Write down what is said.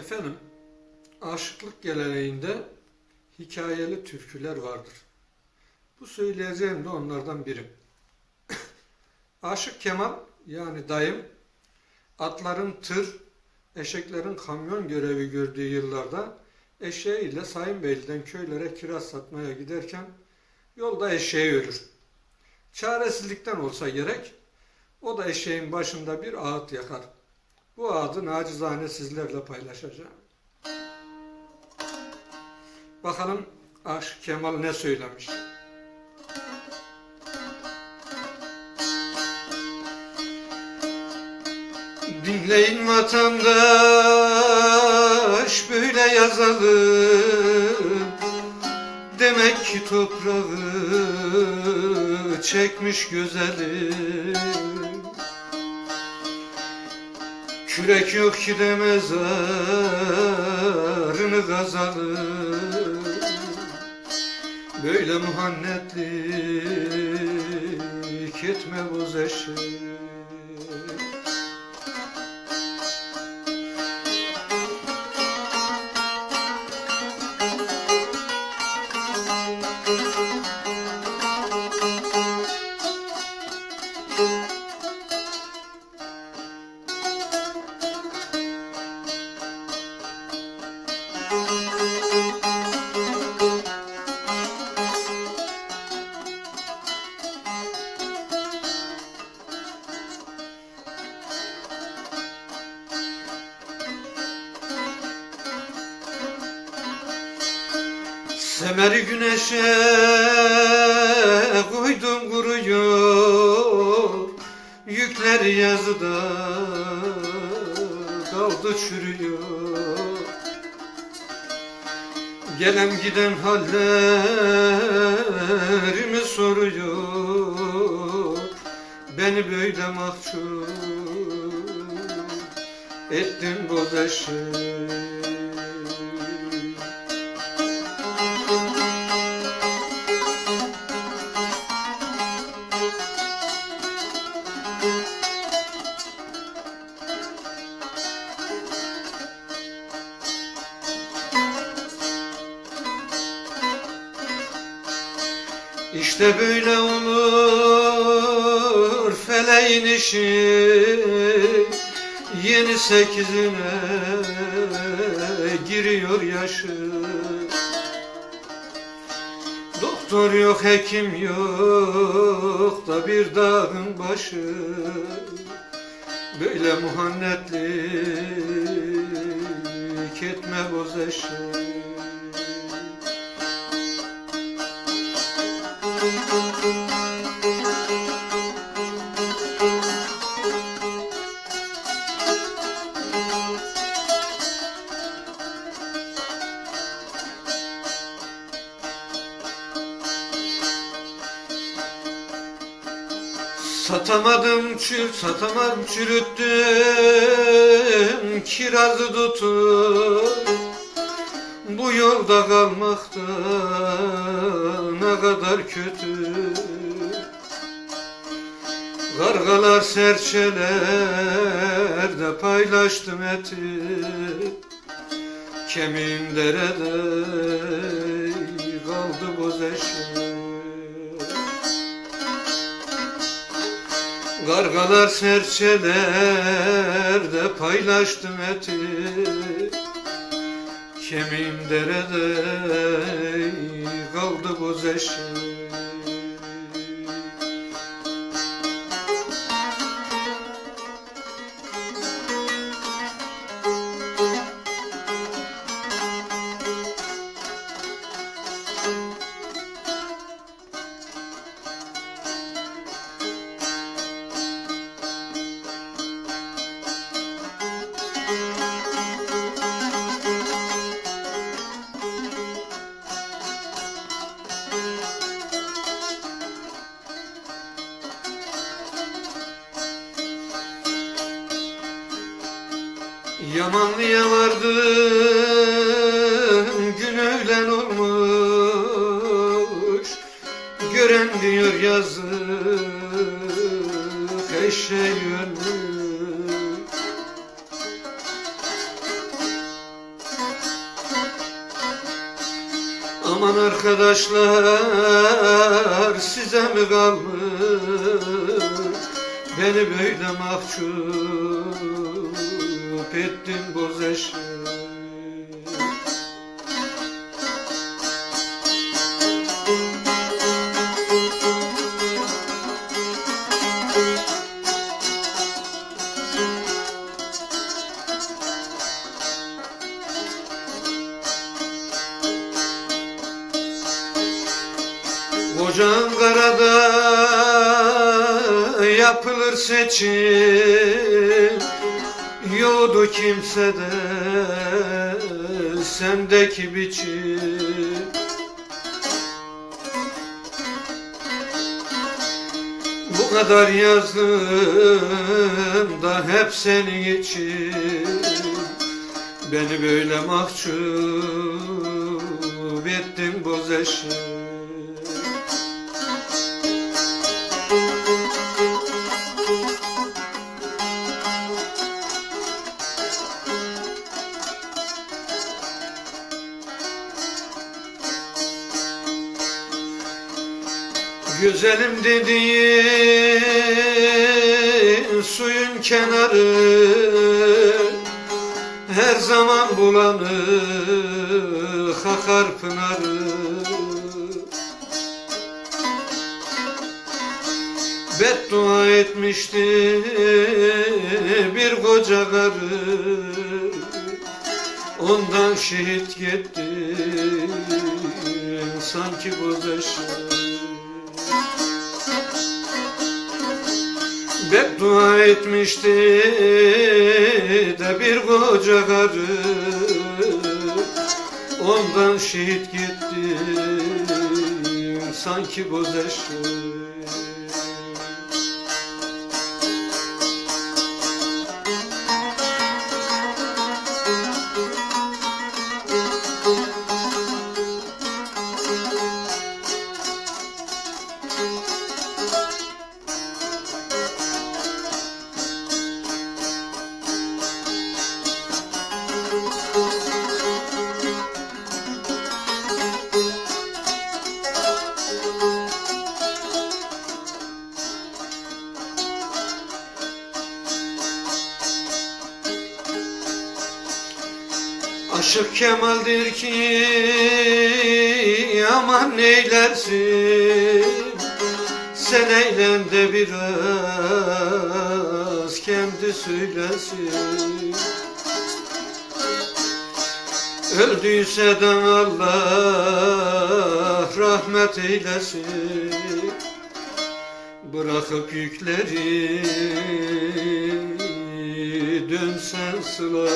Efendim, aşıklık geleneğinde hikayeli türküler vardır. Bu söyleyeceğim de onlardan biri. Aşık Kemal yani dayım atların tır, eşeklerin kamyon görevi gördüğü yıllarda eşeğiyle Sayın Beyli'den köylere kiraz satmaya giderken yolda eşeği ölür. Çaresizlikten olsa gerek o da eşeğin başında bir ağıt yakar. Bu adı nacizane sizlerle paylaşacağım. Bakalım Aşık Kemal ne söylemiş? Dinleyin vatandaş böyle yazalım Demek ki toprağı çekmiş güzelim Kürek yok ki de mezarını kazalım Böyle muhannetlik etme boz eşek Semeri güneşe koydum kuruyor Yükler yazıda kaldı çürüyor. Gelen giden hallerimi soruyor. Beni böyle mahcup ettin boz eşek İşte böyle olur feleğin işi. Yeni sekizine giriyor yaşı. Doktor yok, hekim yok da bir dağın başı. Böyle muhannetlik etme boz eşek Satamadım çür, satamadım çürüttüm kirazı tutup Bu yolda kalmakta ne kadar kötü. Kargalar serçelerde paylaştım eti Kemiğim derede kaldı boz eşek Kargalar serçelerde paylaştım eti. Kemiğim derede kaldı boz eşek Yamanlıya vardım gün öğlen olmuş. Gören diyor yazık eşe yönlü. Aman arkadaşlar size mi kalmış? Beni böyle mahcup ettin boz eşek Koca Ankara'da yapılır seçim Yoktu kimsede sendeki biçim. Bu kadar yazdım da hep senin için. Beni böyle mahcup ettin boz eşek Güzelim dediğin suyun kenarı Her zaman bulanık akar pınarı. Beddua etmişti bir koca karı. Ondan şehit gitti sanki boz eşek Beddua etmişti de bir koca karı. Ondan şehit gitti sanki boz eşek Aşık Kemal'dir ki aman neylersin? Sen eğlen de biraz kendi söylesin. Öldüyse de Allah rahmet eylesin. Bırakıp yükleri dönsen sıla